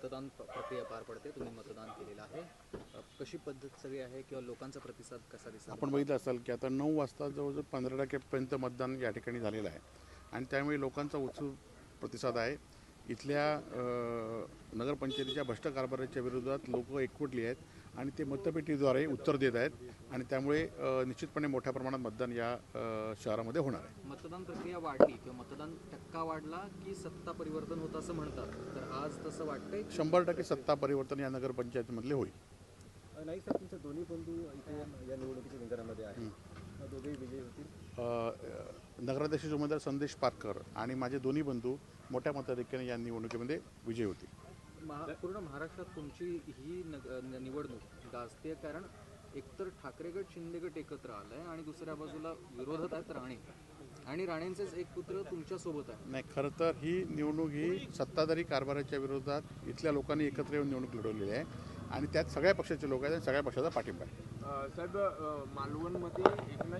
मतदान प्रक्रिया पार पडते तुम्ही मतदान केलेलं आहे. कशी पद्धत सगळी आहे किंवा लोकांचा प्रतिसाद कसा दिसतो? आपण बघितलं असाल की आता नऊ वाजता जवळजवळ पंधरा टक्केपर्यंत मतदान या ठिकाणी झालेलं आहे. आणि त्यामुळे लोकांचा उत्सुक प्रतिसाद आहे. इथल्या नगरपंचायतीच्या भ्रष्ट कारभाराच्या विरोधात लोक एकवटली आहेत आणि ते मतपेटीद्वारे उत्तर देत आहेत आणि त्यामुळे निश्चितपणे मोठ्या प्रमाणात मतदान या शहरामध्ये होणार आहे. मतदान प्रक्रिया वाढली किंवा मतदान टक्का वाढला की सत्ता परिवर्तन होतं असं म्हणतात. तर आज तसं वाटतंय शंभर टक्के सत्ता परिवर्तन या नगरपंचायतीमधले होईल. नाही सर तुमचे दोन्ही बंधू इथे या निवडणुकीच्या रिंगणामध्ये आहेत. दोघेही विजयी होतील. अ, नगराध्यक्ष उमेदवार संदेश पारकर आणि माझे दोन्ही बंधू मोठ्या मताधिक्याने या निवडणुकीमध्ये विजयी होतील महा पूर्ण महाराष्ट्रात तुमची ही नग निवडणूक गाजते कारण एकतर ठाकरे गट शिंदे गट एकत्र आलाय आणि दुसऱ्या बाजूला विरोधात आहेत राणे. आणि राणेंचेच एक पुत्र तुमच्यासोबत आहे. नाही खरं तर ही निवडणूक ही सत्ताधारी कारभाराच्या विरोधात इथल्या लोकांनी एकत्र येऊन निवडणूक लढवलेली आहे आणि त्यात सगळ्या पक्षाचे लोक आहेत आणि सगळ्या पक्षाचा पाठिंबा आहे. साहेब मालवणमध्ये एकनाथ